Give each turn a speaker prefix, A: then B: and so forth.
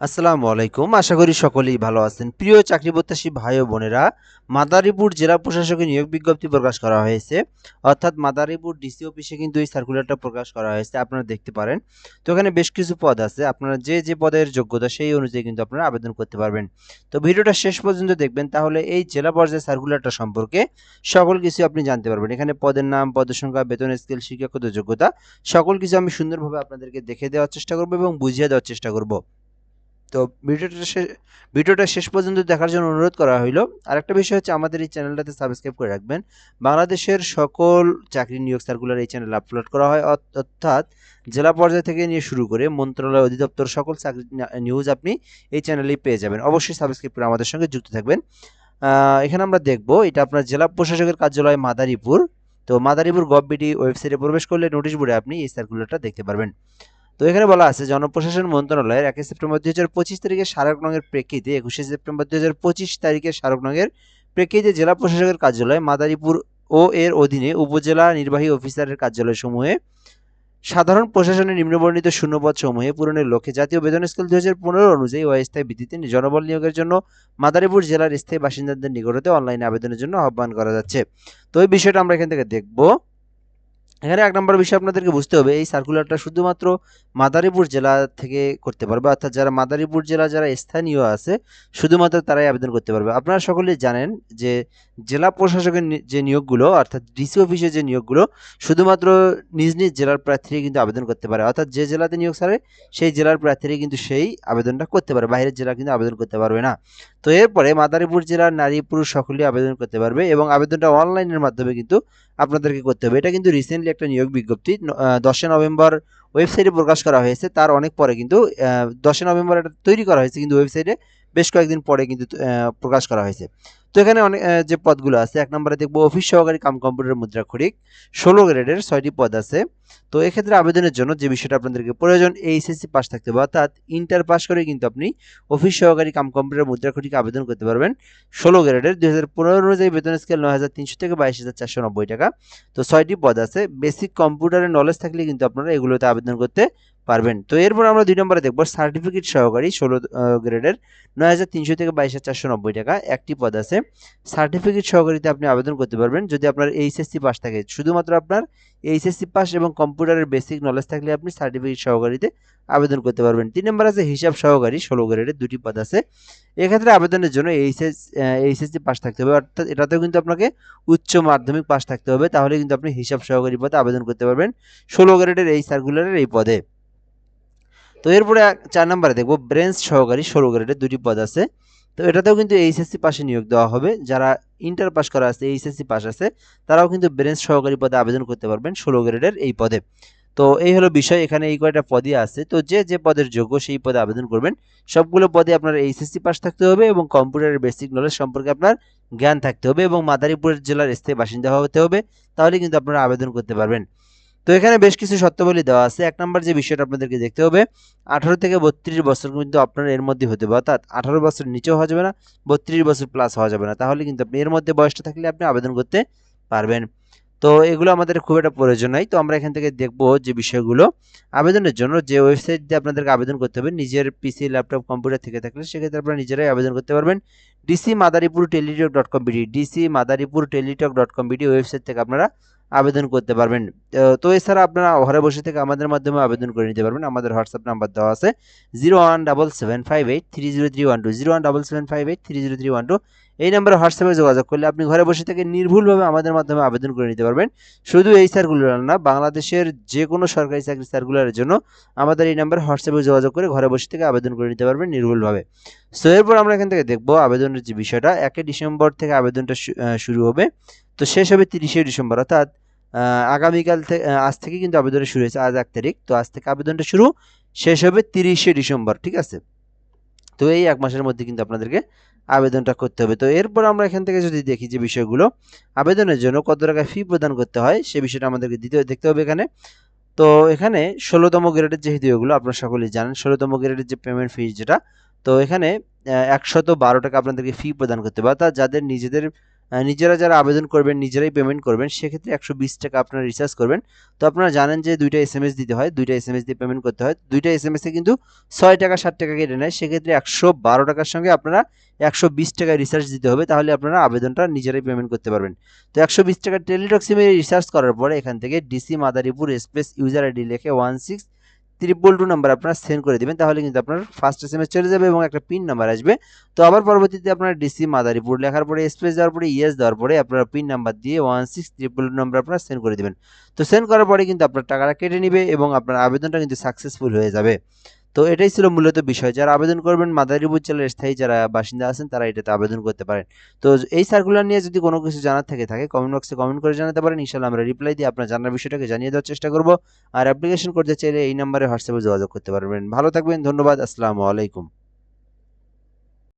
A: আসসালামু আলাইকুম। আশা করি সকলেই ভালো আছেন। প্রিয় চাকরি প্রত্যাশী ভাই ও বোনেরা, মাদারীপুর জেলা প্রশাসকের নিয়োগ বিজ্ঞপ্তি প্রকাশ করা হয়েছে। অর্থাৎ মাদারীপুর ডিসি অফিসে কিন্তু এই সার্কুলারটা প্রকাশ করা হয়েছে। আপনারা দেখতে পারেন। তো এখানে বেশ কিছু পদ আছে। আপনারা যে যে পদের যোগ্যতা, সেই অনুযায়ী কিন্তু আপনারা আবেদন করতে পারবেন। তো ভিডিওটা শেষ পর্যন্ত দেখবেন। তাহলে এই জেলা পর্যায়ে সার্কুলারটা সম্পর্কে সকল কিছু আপনি জানতে পারবেন। এখানে পদের নাম, পদের সংখ্যা, বেতন স্কেল শিক্ষাগত যোগ্যতা, সকল কিছু আমি সুন্দরভাবে আপনাদেরকে দেখে দেওয়ার চেষ্টা করব এবং বুঝিয়ে দেওয়ার চেষ্টা করব। তো ভিডিওটা শেষ ভিডিওটা শেষ পর্যন্ত দেখার জন্য অনুরোধ করা হইল। আরেকটা বিষয় হচ্ছে আমাদের এই চ্যানেলটাতে সাবস্ক্রাইব করে রাখবেন। বাংলাদেশের সকল চাকরি নিয়োগ সার্কুলার এই চ্যানেলে আপলোড করা হয়। অর্থ- অর্থাৎ জেলা পর্যায় থেকে নিয়ে শুরু করে মন্ত্রণালয় অধিদপ্তর সকল চাকরি নিউজ আপনি এই চ্যানেলেই পেয়ে যাবেন। অবশ্যই সাবস্ক্রাইব করে আমাদের সঙ্গে যুক্ত থাকবেন। এখানে আমরা দেখব, এটা আপনার জেলা প্রশাসকের কার্যালয় মাদারীপুর। তো মাদারীপুর গভবিডি ওয়েবসাইটে প্রবেশ করলে নোটিশ বোর্ডে আপনি এই সার্কুলারটা দেখতে পারবেন। তো এখানে বলা আছে, জনপ্রশাসন মন্ত্রণালয়ের একে সেপ্টেম্বর দুই হাজার পঁচিশ তারিখে স্মারক নঙের প্রেক্ষিতে একুশে সেপ্টেম্বর দুই হাজার পঁচিশ তারিখে স্মারক নঙের প্রেক্ষিতে জেলা প্রশাসকের কার্যালয় মাদারীপুর ও এর অধীনে উপজেলা নির্বাহী অফিসারের কার্যালয় সমূহে সাধারণ প্রশাসনের নিম্নবর্ণিত শূন্যপদ সমূহে পূরণের লক্ষ্যে জাতীয় বেতন স্কেল দুই হাজার পনেরো অনুযায়ী অস্থায়ী ভিত্তিতে জনবল নিয়োগের জন্য মাদারীপুর জেলার স্থায়ী বাসিন্দাদের নিকটতে অনলাইনে আবেদনের জন্য আহ্বান করা যাচ্ছে। তো এই বিষয়টা আমরা এখান থেকে দেখব। এখানে এক নম্বর বিষয় আপনাদেরকে বুঝতে হবে, এই সার্কুলারটা শুধুমাত্র মাদারীপুর জেলা থেকে করতে পারবে, অর্থাৎ যারা মাদারীপুর জেলা, যারা স্থানীয় আছে, শুধুমাত্র তারাই আবেদন করতে পারবে। আপনারা সকলেই জানেন যে জেলা প্রশাসকের যে নিয়োগগুলো, অর্থাৎ ডিসি অফিসে যে নিয়োগগুলো, শুধুমাত্র নিজ নিজ জেলার প্রার্থীরা কিন্তু আবেদন করতে পারে। অর্থাৎ যে জেলাতে নিয়োগ সারে সেই জেলার প্রার্থীরা কিন্তু সেই আবেদনটা করতে পারে বাইরের জেলা কিন্তু আবেদন করতে পারবে না। তো এরপরে মাদারীপুর জেলার নারী পুরুষ সকলেই আবেদন করতে পারবে এবং আবেদনটা অনলাইনের মাধ্যমে কিন্তু আপনাদেরকে করতে হবে। এটা কিন্তু রিসেন্টলি একটা নিয়োগ বিজ্ঞপ্তি দশই নভেম্বর ওয়েবসাইটে প্রকাশ করা হয়েছে। তার অনেক পরে কিন্তু দশই নভেম্বর এটা তৈরি করা হয়েছে, কিন্তু ওয়েবসাইটে বেশ কয়েকদিন পরে কিন্তু প্রকাশ করা হয়েছে। তো এখানে অনেক যে পদগুলো আছে, এক নম্বরে দেখব অফিস সহকারী কাম কম্পিউটার মুদ্রাক্ষরিক, ষোলো গ্রেডের ছয়টি পদ আছে। তো এক্ষেত্রে আবেদনের জন্য যে বিষয়টা আপনাদেরকে প্রয়োজন, এইচএসসি পাস থাকতে হবে। অর্থাৎ ইন্টার পাস করে কিন্তু আপনি অফিস সহকারী কাম কম্পিউটার মুদ্রাক্ষরিকে আবেদন করতে পারবেন। ষোলো গ্রেডের দুই হাজার পনেরো অনুযায়ী বেতন স্কেল নয় হাজার তিনশো থেকে বাইশ হাজার চারশো নব্বই টাকা। তো ছয়টি পদ আছে। বেসিক কম্পিউটারের নলেজ থাকলে কিন্তু আপনারা এগুলোতে আবেদন করতে পারবেন। তো এরপর আমরা দুই নম্বরে দেখব সার্টিফিকেট সহকারী ষোলো গ্রেডের নয় হাজার তিনশো থেকে বাইশ হাজার চারশো নব্বই টাকা একটি পদ আছে। সার্টিফিকেট সহকারীতে আপনি আবেদন করতে পারবেন। যদি আপনার এইচএসসি পাস থাকে, শুধুমাত্র আপনার এইচএসসি পাস এবং কম্পিউটারের বেসিক নলেজ থাকলে আপনি সার্টিফিকেট সহকারীতে আবেদন করতে পারবেন। তিন নম্বর আছে হিসাব সহকারী, ষোলো গ্রেডের দুটি পদ আছে। এক্ষেত্রে আবেদনের জন্য এইচএস এইচএসসি পাস থাকতে হবে। অর্থাৎ এটাতেও কিন্তু আপনাকে উচ্চ মাধ্যমিক পাস থাকতে হবে। তাহলে কিন্তু আপনি হিসাব সহকারী পদে আবেদন করতে পারবেন। ষোলো গ্রেডের এই সার্কুলারের এই পদে। তো এরপরে চার নম্বরে দেখব ব্রেঞ্চ সহকারী ষোলো গ্রেডের দুটি পদ আছে। তো এটাতেও কিন্তু এইচএসসি পাশে নিয়োগ দেওয়া হবে। যারা ইন্টার পাস করা আছে, এইচএসসি পাস আছে, তারাও কিন্তু ব্রেঞ্চ সহকারী পদে আবেদন করতে পারবেন ষোলো গ্রেডের এই পদে। তো এই হলো বিষয়। এখানে এই কয়টা পদই আছে। তো যে যে পদের যোগ্য সেই পদে আবেদন করবেন। সবগুলো পদে আপনার এইচএসসি পাস থাকতে হবে এবং কম্পিউটারের বেসিক নলেজ সম্পর্কে আপনার জ্ঞান থাকতে হবে এবং মাদারীপুর জেলার স্থায়ী বাসিন্দা হতে হবে। তাহলে কিন্তু আপনারা আবেদন করতে পারবেন। তো এখানে বেশ কিছু শর্তাবলী দেওয়া আছে। এক নম্বর যে বিষয়টা আপনাদেরকে দেখতে হবে, আঠারো থেকে বত্রিশ বছর কিন্তু আপনার এর মধ্যে হতে হবে। অর্থাৎ আঠারো বছর নিচেও হওয়া যাবে না, বত্রিশ বছর প্লাস হওয়া যাবে না। তাহলে কিন্তু আপনি এর মধ্যে বয়সটা থাকলে আপনি আবেদন করতে পারবেন। তো এগুলো আমাদের খুব একটা প্রয়োজন নাই। তো আমরা এখান থেকে দেখব যে বিষয়গুলো। আবেদনের জন্য যে ওয়েবসাইট দিয়ে আপনাদেরকে আবেদন করতে হবে, নিজের পিসি ল্যাপটপ কম্পিউটার থেকে থাকলে সেক্ষেত্রে আপনারা নিজেরাই আবেদন করতে পারবেন। DC Madaripur Teletalk dot com BD DC Madaripur Teletalk dot com BD website থেকে আপনারা আবেদন করতে পারবেন। তো এছাড়া আপনারা ঘরে বসে থেকে আমাদের মাধ্যমে আবেদন করে নিতে পারবেন। আমাদের হোয়াটসঅ্যাপ নাম্বার দেওয়া আছে zero one double seven five eight three zero three one two zero one double seven five eight three zero three one two এই নাম্বারে হোয়াটসঅ্যাপে যোগাযোগ করলে আপনি ঘরে বসে থেকে নির্ভুলভাবে আমাদের মাধ্যমে আবেদন করে নিতে পারবেন। শুধু এই সার্কুলার না, বাংলাদেশের যে কোনো সরকারি চাকরি সার্কুলারের জন্য আমাদের এই নাম্বারে হোয়াটসঅ্যাপে যোগাযোগ করে ঘরে বসে থেকে আবেদন করে নিতে পারবেন নির্ভুলভাবে। সো এরপর আমরা এখান থেকে দেখব আবেদনের যে বিষয়টা। একে ডিসেম্বর থেকে আবেদনটা শুরু হবে। তো শেষ হবে তিরিশে ডিসেম্বর, অর্থাৎ আগামীকাল থেকে আজ থেকে কিন্তু আবেদনটা শুরু হয়েছে, আজ এক তারিখ। তো আজ থেকে আবেদনটা শুরু, শেষ হবে তিরিশে ডিসেম্বর, ঠিক আছে? তো এই এক মাসের মধ্যে কিন্তু আপনাদেরকে আবেদনটা করতে হবে। তো এরপর আমরা এখান থেকে যদি দেখি যে বিষয়গুলো, আবেদনের জন্য কত টাকা ফি প্রদান করতে হয়, সে বিষয়টা আমাদেরকে দিতে দেখতে হবে এখানে। তো এখানে ষোলোতম গ্রেডের যেহেতু এগুলো, আপনারা সকলেই জানেন, ষোলোতম গ্রেডের যে পেমেন্ট ফিস যেটা, তো এখানে একশত বারো টাকা আপনাদেরকে ফি প্রদান করতে হবে। অর্থাৎ যাদের নিজেদের নিজেরা যারা আবেদন করবেন, নিজেরাই পেমেন্ট করবেন, সেক্ষেত্রে একশো বিশ টাকা আপনারা রিচার্জ করবেন। তো আপনারা জানেন যে দুইটা এস এম এস দিতে হয়, দুইটা এস এম এস দিয়ে পেমেন্ট করতে হয়। দুইটা এস এম এসে কিন্তু ছয় টাকা ষাট টাকা কেটে নেয়। সেক্ষেত্রে একশো বারো টাকার সঙ্গে আপনারা একশো বিশ টাকা রিচার্জ দিতে হবে। তাহলে আপনারা আবেদনটা নিজেরাই পেমেন্ট করতে পারবেন। তো একশো বিশ টাকা টেলিটক সিমে রিচার্জ করার পরে এখান থেকে DC Madaripur space user ID লেখে one six triple two number আপনারা সেন্ড করে দেবেন, তাহলে কিন্তু আপনার ফার্স্ট এস এম এস চলে যাবে এবং একটা পিন নাম্বার আসবে। তো আবার পরবর্তীতে আপনার ডিসি মাদারীপুর লেখার পরে স্পেস দেওয়ার পরে ইয়েস দেওয়ার পরে আপনার পিন নাম্বার দিয়ে one six triple two number আপনারা সেন্ড করে দেবেন। তো সেন্ড করার পরে কিন্তু আপনার টাকাটা কেটে নেবে এবং আপনার আবেদনটা কিন্তু সাকসেসফুল হয়ে যাবে। তো এটাই ছিল মূলত বিষয়। যারা আবেদন করবেন, মাদারীপুর জেলার স্থায়ী যারা বাসিন্দা আছেন, তারা এটাতে আবেদন করতে পারেন। তো এই সার্কুলার নিয়ে যদি কোনো কিছু জানার থেকে থাকে কমেন্ট বক্সে কমেন্ট করে জানাতে পারেন। ইনশাল্লাহ আমরা রিপ্লাই দিয়ে আপনার জানার বিষয়টাকে জানিয়ে দেওয়ার চেষ্টা করব। আর অ্যাপ্লিকেশন করতে চাইলে এই নাম্বারে হোয়াটসঅ্যাপে যোগাযোগ করতে পারবেন। ভালো থাকবেন, ধন্যবাদ, আসসালামু আলাইকুম।